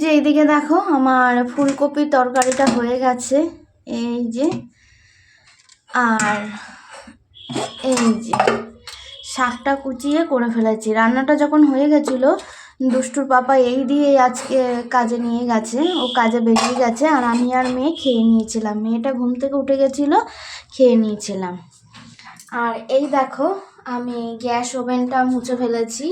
যে এইদিকে দেখো, আমার ফুলকপির তরকারিটা হয়ে গেছে। এই যে, আর এই যে, শাকটা কুচিয়ে করে ফেলেছি। রান্নাটা যখন হয়ে গেছিল, দুষ্টুর পাপা এই দিয়ে আজকে কাজে নিয়ে গেছে। ও কাজে বেরিয়ে গেছে, আর আমি আর মেয়ে খেয়ে নিয়েছিলাম। মেয়েটা ঘুম থেকে উঠে গেছিল, খেয়ে নিয়েছিলাম। আর এই দেখো, আমি গ্যাস ওভেনটা মুছে ফেলেছি।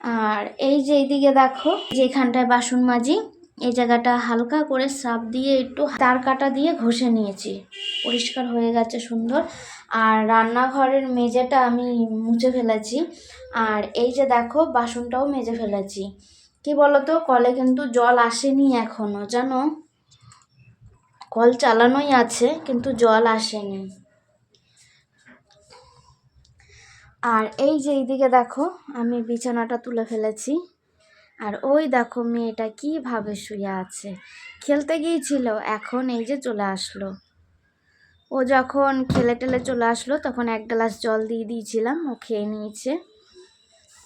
আর এই যে এইদিকে দেখো, যেখানটায় বাসন মাজি, এই জায়গাটা হালকা করে সাপ দিয়ে একটু তার কাটা দিয়ে ঘষে নিয়েছি। পরিষ্কার হয়ে গেছে সুন্দর। আর রান্নাঘরের মেঝেটা আমি মুছে ফেলেছি। আর এই যে দেখো, বাসনটাও মেজে ফেলেছি। কি বলতো, কলে কিন্তু জল আসেনি এখনও জানো? কল চালানোই আছে, কিন্তু জল আসেনি। আর এই যে এইদিকে দেখো, আমি বিছানাটা তুলে ফেলেছি। আর ওই দেখো মেয়েটা কীভাবে শুয়ে আছে। খেলতে গিয়েছিল, এখন এই যে চলে আসলো। ও যখন খেলে টেলে চলে আসলো, তখন এক গ্লাস জল দিয়ে দিয়েছিলাম, ও খেয়ে নিয়েছে।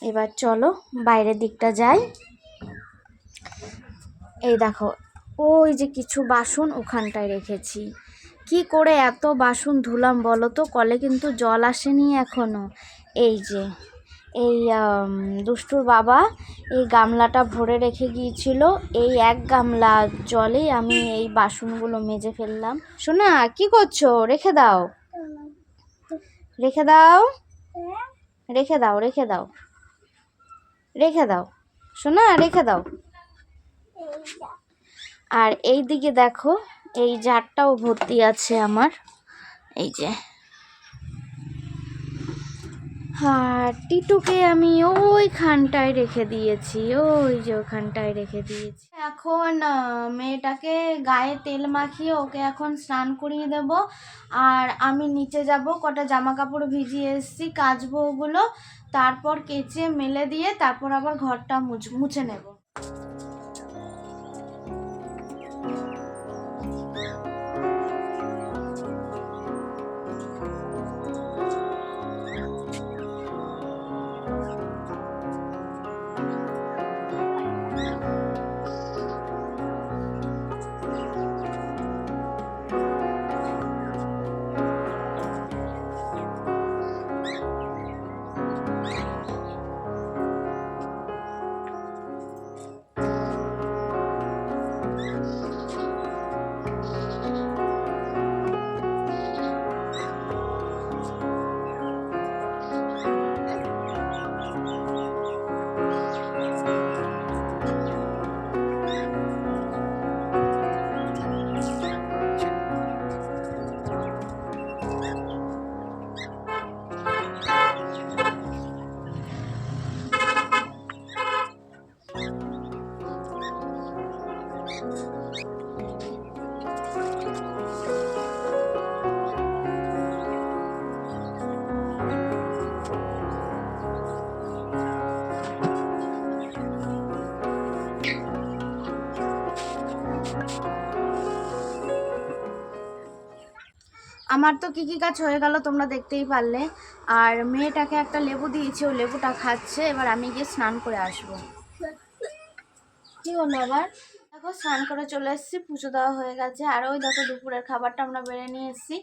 এবার চলো, বাইরের দিকটা যাই। এই দেখো, ওই যে কিছু বাসন ওখানটায় রেখেছি। কি করে এত বাসন ধুলাম বলো তো? কলে কিন্তু জল আসেনি এখনও। এই যে, এই দুষ্টুর বাবা এই গামলাটা ভরে রেখে গিয়েছিল। এই এক গামলা জলেই আমি এই বাসনগুলো মেজে ফেললাম। শোনা কি করছ? রেখে দাও। রেখে দাও। রেখে দাও রেখে দাও। রেখে দাও। শোনা রেখে দাও। আর এই দিকে দেখো, এই জারটাও ভর্তি আছে আমার। এই যে। আর টিটুকে আমি ওইখানটায় রেখে দিয়েছি, ওই যে ওখানটায় রেখে দিয়েছি। এখন মেয়েটাকে গায়ে তেল মাখিয়ে ওকে এখন স্নান করিয়ে দেব। আর আমি নিচে যাব, কটা জামা কাপড় ভিজিয়ে এসেছি, কাচবো ওগুলো, তারপর কেচে মেলে দিয়ে তারপর আবার ঘরটা মুছ- মুছে নেব। আমার তো কি কি কাজ হয়ে গেল তোমরা দেখতেই পারলে। আর মেয়েটাকে একটা লেবু দিয়েছি, ও লেবুটা খাচ্ছে, এবার আমি গিয়ে স্নান করে আসব। কি হলো আবার? দেখো, স্নান করে চলে এসেছি, পুজো দেওয়া হয়ে গেছে। আর ওই দেখো, দুপুরের খাবারটা আমরা বেড়ে নিয়ে এসেছি।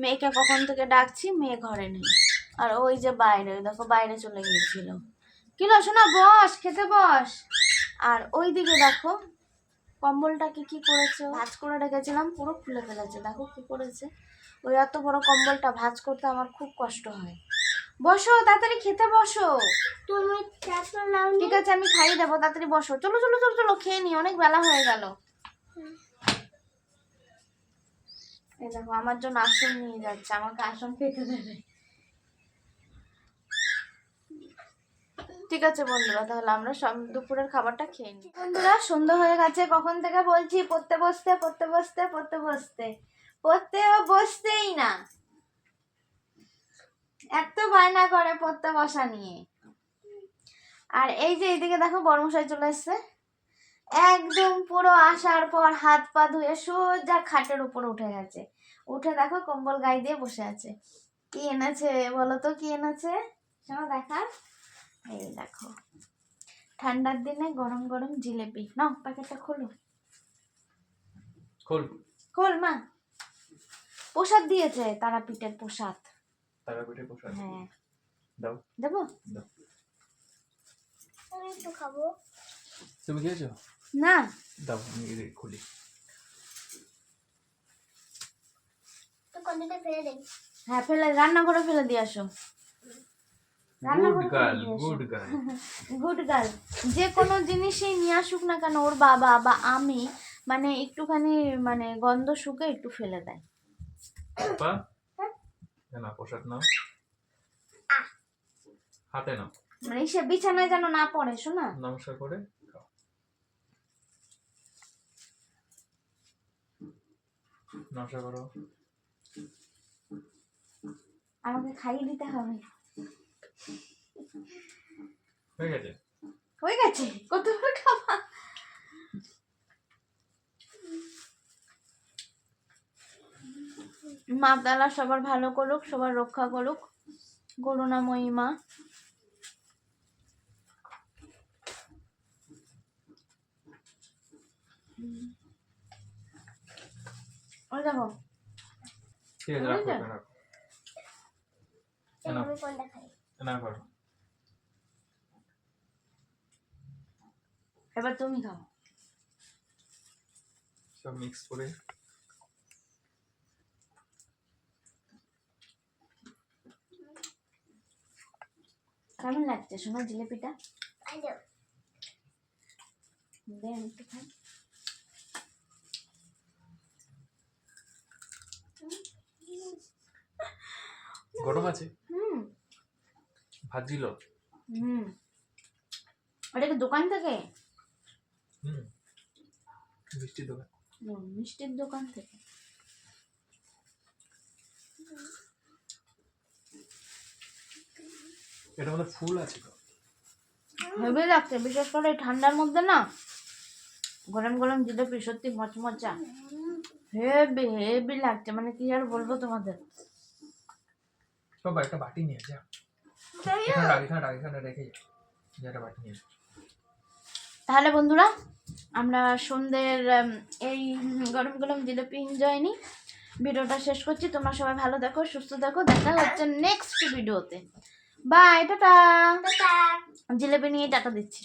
মেয়েকে কখন থেকে ডাকছি, মেয়ে ঘরে নেই। আর ওই যে বাইরে, দেখো, বাইরে চলে গিয়েছিল। কি লো শোনা বস, খেতে বস। আর ওই দিকে দেখো কম্বলটাকে কি করেছে? ভাজ করে রেখেছিলাম পুরো খুলে ফেলেছে। দেখো কি করেছে। ওই এত বড় কম্বলটা ভাজ করতে আমার খুব কষ্ট হয়। বসো তাড়াতাড়ি খেতে বসো। তুমি ঠিক আছে আমি খাইয়ে দেবো তাড়াতাড়ি বসো। চলো চলো চলো চলো খেয়ে নি অনেক বেলা হয়ে গেল। এই দেখো আমার জন্য আসন নিয়ে যাচ্ছে আমাকে আসন পেতে দেবে। ঠিক আছে বন্ধুরা, তাহলে আমরা সব দুপুরের খাবারটা খেয়ে নিই। বন্ধুরা, সন্ধ্যা হয়ে গেছে, কখন থেকে বলছি পড়তে বসতে পড়তে বসতে পড়তে বসতে। পড়তে ও বসতেই না। এত বায়না করে পড়তে বসা নিয়ে। আর এই যে এইদিকে দেখো বর্মশাই চলে এসছে। একদম পুরো আসার পর হাত পা ধুয়ে সোজা খাটের উপর উঠে গেছে। উঠে দেখো কম্বল গায়ে দিয়ে বসে আছে। কি এনেছে বলো তো, কি এনেছে? শোনো দেখার এই দেখো। ঠান্ডার দিনে গরম গরম জিলেপি নাও প্যাকেটটা খোলো। খোল। খোল মা। প্রসাদ দিয়েছে তারাপীঠের প্রসাদ। তারাপীঠে প্রসাদ? হ্যাঁ। দাও। দেবো? দাও। আমি একটু খাব। তুমি খেয়েছো? না। দাও আমি খুলি। তো কন্ডিটা ফেলে দেই হ্যাঁ ফেলে রান্না করে ফেলে দিয়ে আসো। গুড গার্ল ফেলে দিয়ে আসো। গুড গার্ল গুড গার্ল যে কোনো জিনিসই নিয়ে আসুক না কেন ওর বাবা বা আমি মানে একটুখানি মানে গন্ধ শুকে একটু ফেলে দেয়। না নাও হাতে নাও। মানে সে বিছানায় যেন না পড়ে শোনা। নমস্কার করে নমস্কার করো। আমাকে খাইয়ে দিতে হবে। হয়ে গেছে? হয়ে গেছে? কত খাবা মা তালা সবার ভালো করুক সবার রক্ষা করুক। করুণাময়ী মা। ওই দেখো। ঠিক আছে রাখো যায়? এটা রাখো এই না। আমি কোনটা খাই না করো এবার তুমি খাও। সব মিক্স করে। কেমন লাগছে শোনা জিলিপিটা? গরম আছে? ভাজিল। হুম। ওটা কি দোকান থেকে? হুম। মিষ্টি দোকান। মিষ্টির দোকান থেকে। মধ্যে ফুল আছে তো। হেভি লাগছে বিশেষ করে ঠান্ডার মধ্যে না। গরম গরম জিলিপি সত্যি মচমচা। হেভি হেভি লাগছে মানে কি আর বলব তোমাদের? বাবা একটা বাটি নিয়ে যা। তাহলে বন্ধুরা আমরা সন্ধ্যের এই গরম গরম জিলিপি এনজয় নিই ভিডিওটা শেষ করছি। তোমরা সবাই ভালো দেখো সুস্থ দেখো। দেখা হচ্ছে নেক্সট ভিডিওতে বাই টাটা। টাটা। জিলিপি নিয়ে টাটা দিচ্ছি।